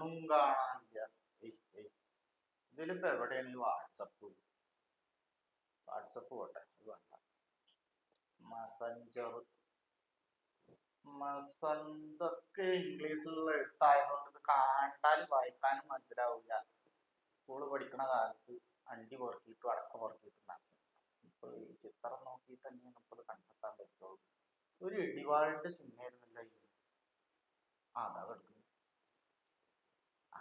ഒന്നും കാണാനില്ല. ഇതിലിപ്പോ എവിടെയാണ് വാട്സപ്പ് വാട്സപ്പ് പോട്ടെ വേണ്ട. മസഞ്ചർ മസന്തൊക്കെ ഇംഗ്ലീഷിലുള്ള എഴുത്തായതുകൊണ്ട് ഇത് കണ്ടാലും വായിക്കാനും മനസ്സിലാവില്ല സ്കൂൾ പഠിക്കണ കാലത്ത് അഞ്ചു പൊറുക്കിയിട്ടും അടക്ക പൊറുക്കിയിട്ടും ഇപ്പൊ ഈ ചിത്രം നോക്കിയിട്ട് തന്നെ നമുക്കത് കണ്ടെത്താൻ പറ്റുള്ളൂ. ഒരു ഇടിവാളിന്റെ ചിഹ്നമായിരുന്നില്ല അതാ കിടക്കുന്നു ആ.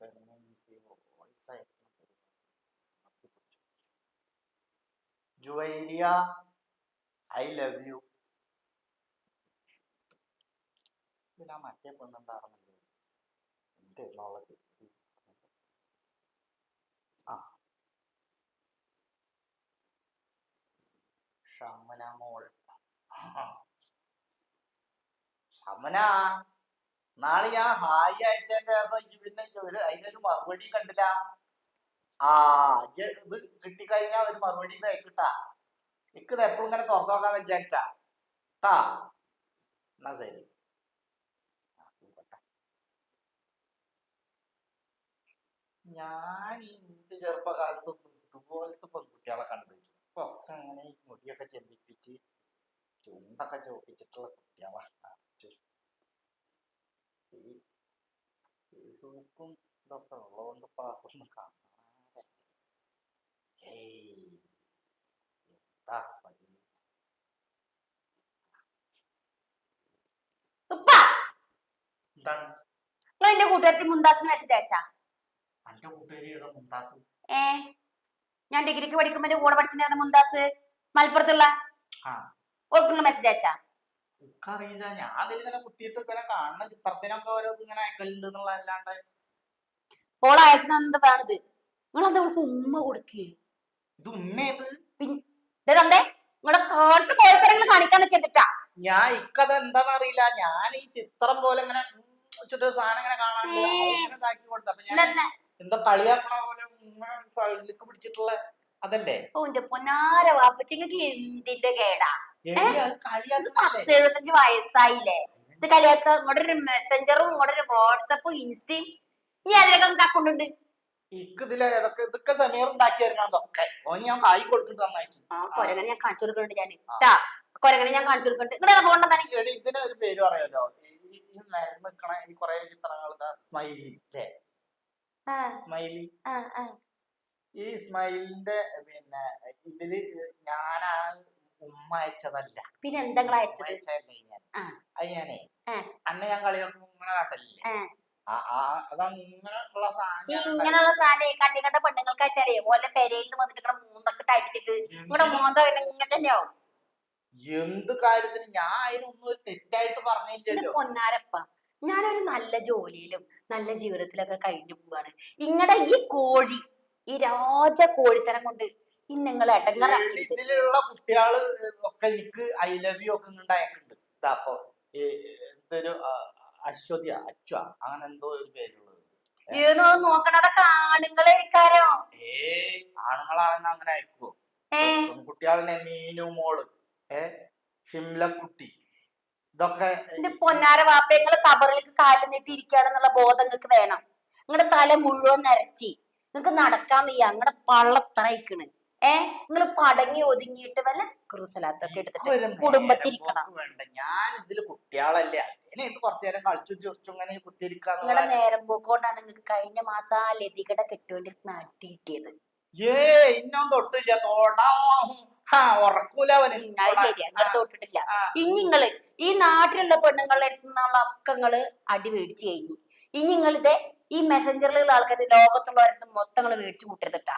എങ്ങനെ എനിക്ക് voice അയക്കണം ജുവൈരിയ ഐ ലവ് യു ഇതിലാ മറ്റേ പെണ്ണുണ്ടായിരുന്നല്ലോ എന്തായിരുന്നുള്ളത് ആ ഷമന മോൾ ഷമന നാളെ ഞാൻ ഹായ് അയച്ചതിന്റെ രസം പിന്നെ ഒരു അതിനൊരു മറുപടി കണ്ടില്ല. ആ ഇത് കിട്ടിക്കഴിഞ്ഞാ ഒരു മറുപടി കിട്ടാ. ഇക്കത് എപ്പോഴും ഇങ്ങനെ തുറന്നു നോക്കാൻ വിചാരിച്ചാ. ട്ടാ. എന്നാ ശരി. ഞാൻ ഈ എന്റെ ചെറുപ്പകാലത്തൊന്നും ഇതുപോലത്തെ പെൺകുട്ടികളെ കണ്ടു ഒക്കെ അങ്ങനെ മുടിയൊക്കെ ചെമ്പിപ്പിച്ച് ചുണ്ടൊക്കെ ചോപ്പിച്ചിട്ടുള്ള കുട്ടികളാണ് ഈ ഫേസ്ബുക്കും ഇതൊക്കെ ഉള്ളതുകൊണ്ട് ഇപ്പൊ അതൊന്നും കാണാറില്ല ഏയ് എന്താ പണി എന്താണ് നിങ്ങൾ എന്റെ കൂട്ടുകാരത്തി മുന്താസിന് മെസ്സേജ് അയച്ചാ അന്റെ കൂട്ടുകാരി ഏതാ മുംതാസ് ഏ ഞാൻ ഡിഗ്രിക്ക് പഠിക്കുമ്പോ എന്റെ കൂടെ പഠിച്ചിട്ടുണ്ടായിരുന്ന മുന്താസ് മലപ്പുറത്തുള്ള ആ ഓർക്കുള്ള മെസ്സേജ് അയച്ചാ എനിക്കറിയില്ല. ഞാൻ അതിലിങ്ങനെ കുത്തിയിട്ട് ഇങ്ങനെ കാണുന്ന ചിത്രത്തിനൊക്കെ ഓരോ ഇങ്ങനെ അയക്കലുണ്ട് എന്നുള്ള അല്ലാണ്ട് ഓൾ അയച്ചു തന്നത് ഫാണിത്? നിങ്ങൾ എന്താ അവൾക്ക് ഉമ്മ കൊടുക്കേ? ഇത് ഉമ്മേത്? പിന്നെ ഇതേ നിങ്ങളെ കേട്ട് കോഴിത്തരങ്ങൾ കാണിക്കാൻ നിൽക്കിട്ടാ ഞാൻ ഇക്കത് എന്താന്ന് അറിയില്ല. ഞാൻ ഈ ചിത്രം പോലെ ഇങ്ങനെ വെച്ചിട്ട് സാധനം ഇങ്ങനെ കാണാൻ. ഇതാക്കി കൊടുത്തു. അപ്പൊ ഞാൻ എന്തോ? കളിയാക്കണ പോലെ ഉമ്മ കഴുതിലേക്ക് പിടിച്ചിട്ടുള്ള അതല്ലേ? ഓന്റെ പൊന്നാര വാപ്പച്ചിങ്ങക്ക് എന്തിന്റെ കേടാ? എടീ, അത് കളിയാക്കണല്ലേ പത്ത് വയസ്സായില്ലേ? ഇത് കളിയാക്ക ഇങ്ങോട്ട് ഒരു മെസ്സഞ്ചറും ഇങ്ങോട്ട് ഒരു വാട്സപ്പും ഇൻസ്റ്റയും. ഈ അതിലൊക്കെ അക്കൗണ്ട് ഉണ്ട്. ഇതിലെ ഇതൊക്കെ ഇതൊക്കെ സമീർ ഉണ്ടാക്കി അതൊക്കെ. ഓന് ഞാൻ കായ് കൊടുക്കുന്നുണ്ട് നന്നായിട്ട്. ആ കൊരങ്ങനെ ഞാൻ കാണിച്ചു കൊടുക്കുന്നുണ്ട് ഞാൻ. കൊരങ്ങനെ ഞാൻ കാണിച്ചു കൊടുക്കുന്നുണ്ട്. ഇവിടെ ഫോൺ തന്നെ എടി ഇതിന് ഒരു പേര് പറയാലോ. ഈ നിരന്ന് നിക്കണ ഈ കൊറേ ചിത്രങ്ങൾ സ്മൈലി അല്ലേ സ്മൈലി ഈ സ്മൈലിന്റെ പിന്നെ ഇതിൽ ഞാനാ ഉമ്മ അയച്ചതല്ല. പിന്നെ എന്താ നിങ്ങൾ ഉമ്മ അയച്ചത്. അത് ഞാനേ അന്ന് ഞാൻ കളിയൊക്കെ ഇങ്ങനെ സാധനം ഇങ്ങനെയുള്ള സാധനം കണ്ടി കണ്ട പെണ്ണുങ്ങൾക്ക് അയച്ചാലേ ഓലെ പെരയിൽ വന്നിട്ട് മൂന്നൊക്കെ അടിച്ചിട്ട് നിങ്ങളുടെ മോന്ത ഇങ്ങനെ തന്നെയാവും എന്ത് കാര്യത്തിന് ഞാൻ അതിനൊന്നും ഒരു തെറ്റായിട്ട് പറഞ്ഞില്ലല്ലോ. പൊന്നാരപ്പ. ഞാനൊരു നല്ല ജോലിയിലും നല്ല ജീവിതത്തിലൊക്കെ കഴിഞ്ഞു പോവാണ്. ഇങ്ങടെ ഈ കോഴി ഈ രാജ കോഴിത്തരം കൊണ്ട് ഇന്നങ്ങളെ എടങ്ങറാക്കിയത് ഇതിലുള്ള കുട്ടികൾ ഒക്കെ എനിക്ക് ഐ ലവ് യു ഒക്കെ ഉണ്ടായിട്ടുണ്ട്. ഇതാ അപ്പൊ എന്തൊരു അശ്വതി അച്ഛ അങ്ങനെ എന്തോ ഒരു പേരുള്ളത്. ഏന്നോ നോക്കണതൊക്കെ ആണുങ്ങളെ ഏ ആണുങ്ങളാണെന്ന് അങ്ങനെ അയക്കുവോ? പെൺകുട്ടികളെ മീനു മോൾ ഏ ഷിംലക്കുട്ടി. ഇതൊക്കെ പൊന്നാര വാപ്പ നിങ്ങൾ കബറിലേക്ക് കാലം നീട്ടിയിരിക്കുകയാണെന്നുള്ള ബോധം നിങ്ങൾക്ക് വേണം. നിങ്ങളുടെ തല മുഴുവൻ നരച്ചി. നിങ്ങൾക്ക് നടക്കാൻ വയ്യ. നിങ്ങളുടെ പള്ളത്തറയിക്കണ് ഏ? നിങ്ങൾ പടങ്ങി ഒതുങ്ങിയിട്ട് വല്ല ക്രൂസലാത്തൊക്കെ എടുത്തിട്ട് കുടുംബത്തിരിക്കണം. ഞാൻ ഇതിൽ കുട്ടികളല്ലേ. നിങ്ങളെ കുറച്ചു നേരം കളിച്ചു നിങ്ങക്ക് ഇങ്ങനെ കുത്തിയിരിക്കാന്നുള്ള നേരം പോക്കോണ്ടാണ് നിങ്ങൾക്ക് കഴിഞ്ഞ മാസം ആ ലതികട കെട്ടുവിന്റെ നാട്ടി കിട്ടിയത്. ഏ ഇന്നും തൊട്ടില്ല. ഉറക്കൂല അവന്. ശരിയാ. നിങ്ങൾ തൊട്ടിട്ടില്ല. ഇനി നിങ്ങൾ ഈ നാട്ടിലുള്ള പെണ്ണുങ്ങളുടെ അടുത്ത് നിന്നുള്ള ഒക്കെ അടി മേടിച്ചു കഴിഞ്ഞു. ഇനി നിങ്ങളിത് ഈ മെസ്സഞ്ചറിലുള്ള ആൾക്കാർ ലോകത്തുള്ളവരടുത്ത് മൊത്തങ്ങൾ മേടിച്ചു കൂട്ടരുതിട്ടാ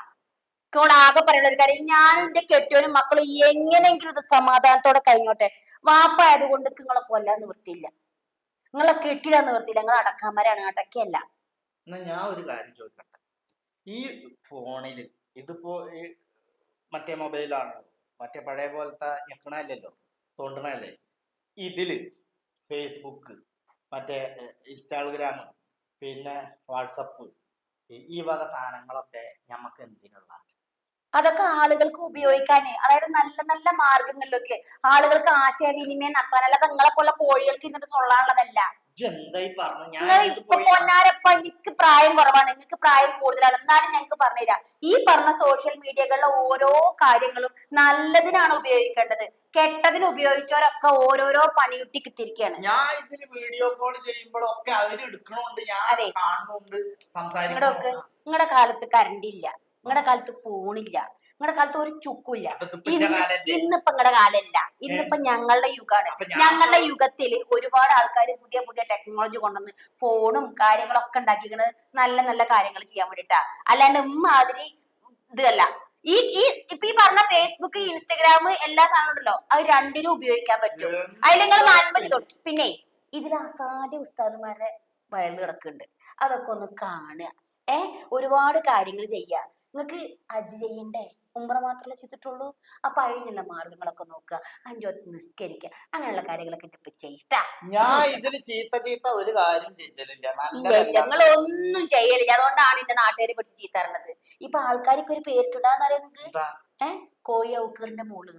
ഇവിടെ ആകെ പറയുന്ന ഒരു കാര്യം ഞാനും എന്റെ കെട്ടിയോനും മക്കളും എങ്ങനെയെങ്കിലും ഇത് സമാധാനത്തോടെ കഴിഞ്ഞോട്ടെ. വാപ്പായത് കൊണ്ട് നിങ്ങളെ കൊല്ലാൻ നിവൃത്തിയില്ല. നിങ്ങളെ കെട്ടിടാൻ നിവൃത്തിയില്ല. നിങ്ങൾ അടക്കാമാരാണ് അടക്കയല്ല. ഞാൻ ഒരു കാര്യം ചോദിക്കട്ടെ. ഈ ഫോണിൽ ഇതിപ്പോ മറ്റേ മൊബൈലാണ്. മറ്റേ പഴയ പോലത്തെ ഞെക്കണല്ലോ തോണ്ടണല്ലേ ഇതിൽ ഫേസ്ബുക്ക് മറ്റേ ഇൻസ്റ്റാഗ്രാം പിന്നെ വാട്സപ്പ് ഈ വക സാധനങ്ങളൊക്കെ നമുക്ക് എന്തിനുള്ള അതൊക്കെ ആളുകൾക്ക് ഉപയോഗിക്കാന് അതായത് നല്ല നല്ല മാർഗങ്ങളിലൊക്കെ ആളുകൾക്ക് ആശയവിനിമയം നടത്താൻ അല്ലാതെ നിങ്ങളെ പോലെ കോഴികൾക്ക് ഇന്നിട്ട് സൊള്ളാനുള്ളതല്ല. ഇപ്പൊ പൊന്നാരപ്പ എനിക്ക് പ്രായം കുറവാണ്. നിങ്ങൾക്ക് പ്രായം കൂടുതലാണ്. എന്നാലും ഞങ്ങൾക്ക് പറഞ്ഞുതരാം. ഈ പറഞ്ഞ സോഷ്യൽ മീഡിയകളിലെ ഓരോ കാര്യങ്ങളും നല്ലതിനാണ് ഉപയോഗിക്കേണ്ടത്. കെട്ടതിന് ഉപയോഗിച്ചവരൊക്കെ ഓരോരോ പണിയുട്ടി കിട്ടിയിരിക്കുകയാണ് ഞാൻ ഇതിന് വീഡിയോ കോൾ ചെയ്യുമ്പോഴൊക്കെ അവർ എടുക്കണോണ്ട്. ഞാൻ. കാണുന്നുണ്ട്. നിങ്ങളുടെ കാലത്ത് കറണ്ട് ഇല്ല. നിങ്ങളുടെ കാലത്ത് ഫോണില്ല നിങ്ങളുടെ കാലത്ത് ഒരു ചുക്കുമില്ല ഇന്ന് ഇന്നിപ്പോ നിങ്ങളുടെ കാലല്ല. ഇന്നിപ്പോ ഞങ്ങളുടെ യുഗമാണ് ഞങ്ങളുടെ യുഗത്തിൽ ഒരുപാട് ആൾക്കാർ പുതിയ പുതിയ ടെക്നോളജി കൊണ്ടുവന്ന് ഫോണും കാര്യങ്ങളൊക്കെ ഉണ്ടാക്കിക്കണ് നല്ല നല്ല കാര്യങ്ങൾ ചെയ്യാൻ വേണ്ടിട്ടാ. അല്ലാണ്ട് ഇമ്മാതിരി ഇതല്ല. ഈ ഈ ഇപ്പൊ ഈ പറഞ്ഞ ഫേസ്ബുക്ക് ഇൻസ്റ്റഗ്രാം എല്ലാ സാധനവും ഉണ്ടല്ലോ. അത് രണ്ടിനും ഉപയോഗിക്കാൻ പറ്റും. അതിൽ നിങ്ങൾ ചെയ്തോളൂ പിന്നെ ഇതിൽ അസാധ്യ ഉസ്താദുമാരുടെ വയൽ കിടക്കുന്നുണ്ട് അതൊക്കെ ഒന്ന് കാണുക. ഏ ഒരുപാട് കാര്യങ്ങൾ ചെയ്യുക നിങ്ങൾക്ക് അജ് ചെയ്യണ്ടേ? ഉമ്ര മാത്രമല്ല ചെയ്തിട്ടുള്ളൂ? അപ്പൊ അതിനുള്ള മാർഗങ്ങളൊക്കെ നോക്കുക. അഞ്ചോത്ത് നിസ്കരിക്കുക. അങ്ങനെയുള്ള കാര്യങ്ങളൊക്കെ ഇപ്പൊ ചെയ്യട്ടാ. ഞാൻ ഇതിൽ ചീത്ത ചീത്ത ഒരു കാര്യം ചെയ്യലില്ല. ഞങ്ങൾ ഒന്നും ചെയ്യലില്ല. അതുകൊണ്ടാണ് എന്റെ നാട്ടുകാരെ പിടിച്ച് ചീത്തറണത് ഇപ്പൊ ആൾക്കാർക്ക് ഒരു പേരിട്ടുണ്ടാന്ന് നിങ്ങൾക്ക് ഏഹ് കോയി ഔക്കറിന്റെ മുകളിൽ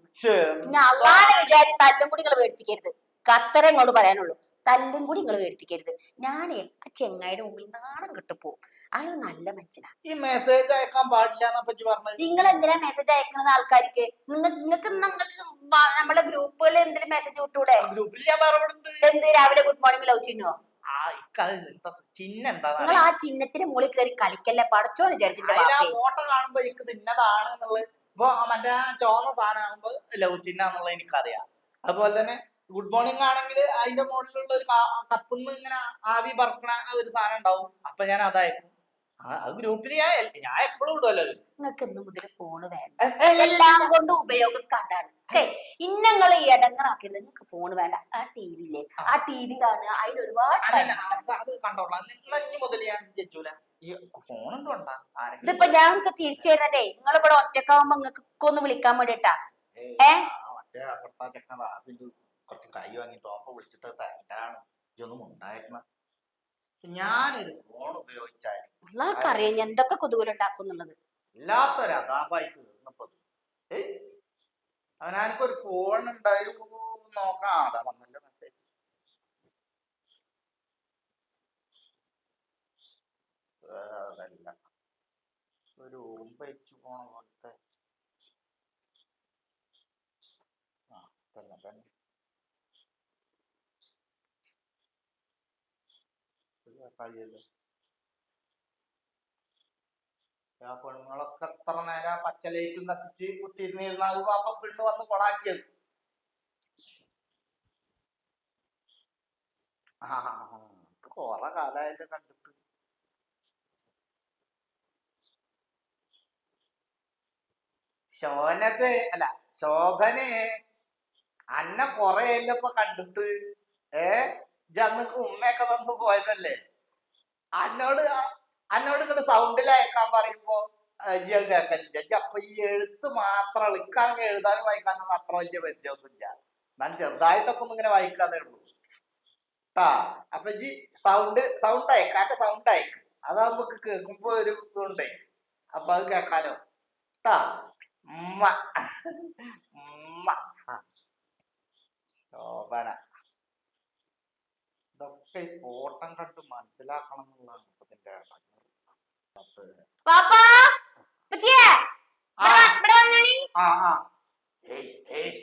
പിന്നെ അള്ളാനെ വിചാരിച്ച് തല്ലും കൂടി നിങ്ങൾ പേടിപ്പിക്കരുത്. കത്തറ ഇങ്ങോട്ട് പറയാനുള്ളൂ. തല്ലും കൂടി നിങ്ങൾ പേടിപ്പിക്കരുത്. ഞാനേ ആ ചെങ്ങായിയുടെ മുമ്പിൽ നാണം കിട്ടുപോകും അയാൾ നല്ല മനുഷ്യനാണ് ഈ മെസ്സേജ് അയക്കാൻ പാടില്ല നിങ്ങൾ എന്തിനാ മെസ്സേജ് അയക്കുന്നത് ആൾക്കാർക്ക്? നിങ്ങൾ നിങ്ങൾക്ക് നിങ്ങൾക്ക് നമ്മുടെ ഗ്രൂപ്പുകളിൽ എന്തെങ്കിലും മെസ്സേജ് വിട്ടൂടെ? ഗ്രൂപ്പിൽ ഞാൻ പറഞ്ഞിട്ടുണ്ട്. എന്ത് രാവിലെ ഗുഡ് മോർണിംഗ് ലവ് ചിഹ്നോ നിങ്ങൾ ആ ചിഹ്നത്തിന് മുകളിൽ കയറി കളിക്കല്ലേ പടച്ചോ വിചാരിച്ചിട്ട് അതിൽ ആ ഫോട്ടോ കാണുമ്പോ എനിക്ക് തിന്നതാണ് എന്നുള്ളത്. ഇപ്പൊ മറ്റേ ലവ് ചിഹ്ന എന്നുള്ളത് എനിക്കറിയാം. അതുപോലെ തന്നെ ഗുഡ് മോർണിംഗ് ആണെങ്കിൽ അതിന്റെ മുകളിലുള്ള ഒരു കപ്പിന്ന് ഇങ്ങനെ ആവി പറക്കണ ഒരു സാധനം ഉണ്ടാവും. അപ്പൊ ഞാൻ അതായിരിക്കും ആ ഗ്രൂപ്പിൽ ഞാൻ ഞാൻ എപ്പോഴും ഇടുമല്ലോ നിങ്ങൾക്ക് ഇന്ന് മുതൽ ഫോണ് വേണ്ട എല്ലാം കൊണ്ട് ഉപയോഗം അതാണ്. ഇന്നങ്ങൾ ഇടങ്ങറാക്കരുത്. നിങ്ങൾക്ക് ഫോൺ വേണ്ട. ആ ടി വിയിലെ ആ. ടി വി കാണുക. അതിൽ ഒരുപാട് അത് കണ്ടോളാം. മുതൽ ഞാൻ ഉണ്ടോണ്ടാ ഇതിപ്പോ ഞങ്ങൾക്ക് തിരിച്ചു തരുന്നതേ നിങ്ങൾ ഇവിടെ ഒറ്റക്കാവുമ്പോ നിങ്ങൾക്ക് ഒന്ന് വിളിക്കാൻ വേണ്ടിട്ടാ. ഏ? കുറച്ച് കൈ വാങ്ങി ടോപ്പ് വിളിച്ചിട്ട് തരണ്ടാണ്. ഇതൊന്നും ഉണ്ടായിരുന്ന ഞാനൊരു ഫോൺ ഉപയോഗിച്ചാൽ അറിയാം ഞാൻ എന്തൊക്കെ കൊതുകുലുണ്ടാക്കുന്നുള്ളത് ഇല്ലാത്തൊരു അതാപായി തീർന്നപ്പോ ഏയ് ഒരു ഫോൺ ഉണ്ടായി നോക്കാം. അതാ വന്നല്ലോ മെസ്സേജ് അതല്ല. ഒരു പോണ പോലത്തെ. ആ തന്നെ തന്നെ കഴിയല്ലോ ആ പെണ്ണുങ്ങളൊക്കെ എത്ര നേരം പച്ച ലൈറ്റും കത്തിച്ച് കുത്തിയിരുന്നിരുന്ന അത് പാപ്പ പെണ്ണ് വന്ന് കൊളാക്കിയത്. കാലായാലും കൊറേ കാലായല്ലോ കണ്ടിട്ട്. ശോനത്തെ അല്ല ശോഭനെ അന്ന കൊറേ ഇപ്പൊ കണ്ടിട്ട്. ഏ? ജന്നക്ക് ഉമ്മയൊക്കെ തന്നു പോയതല്ലേ? അന്നോട് അന്നോട് ഇങ്ങോട്ട് സൗണ്ടിൽ അയക്കാൻ പറയുമ്പോ ജി അത് കേൾക്കലില്ല ജി അപ്പൊ ഈ എഴുത്ത് മാത്രം ഇക്കാണെങ്കിൽ എഴുതാനും വായിക്കാനൊന്നും അത്ര വലിയ പരിചയമൊന്നുമില്ല. ഞാൻ ചെറുതായിട്ടൊക്കെ ഒന്നും ഇങ്ങനെ വായിക്കാതെ ഉള്ളൂ. ട്ടാ അപ്പൊ ജി സൗണ്ട് സൗണ്ട് അയക്കാന്റെ സൗണ്ട് അയക്കും. അതാകുമ്പോ കേൾക്കുമ്പോ ഒരു ഇതുണ്ടേ. അപ്പൊ അത് കേൾക്കാനോ ട്ടാ ഉമ്മ. ഉമ്മ. ശോഭന. ഇതൊക്കെ ഈ ഫോട്ടം കണ്ട് മനസ്സിലാക്കണം എന്നുള്ളതാണ് ഇതിന്റെ பாப்பா பச்சிய படவாங்கனி ஆ ஆ ஏய் ஏய்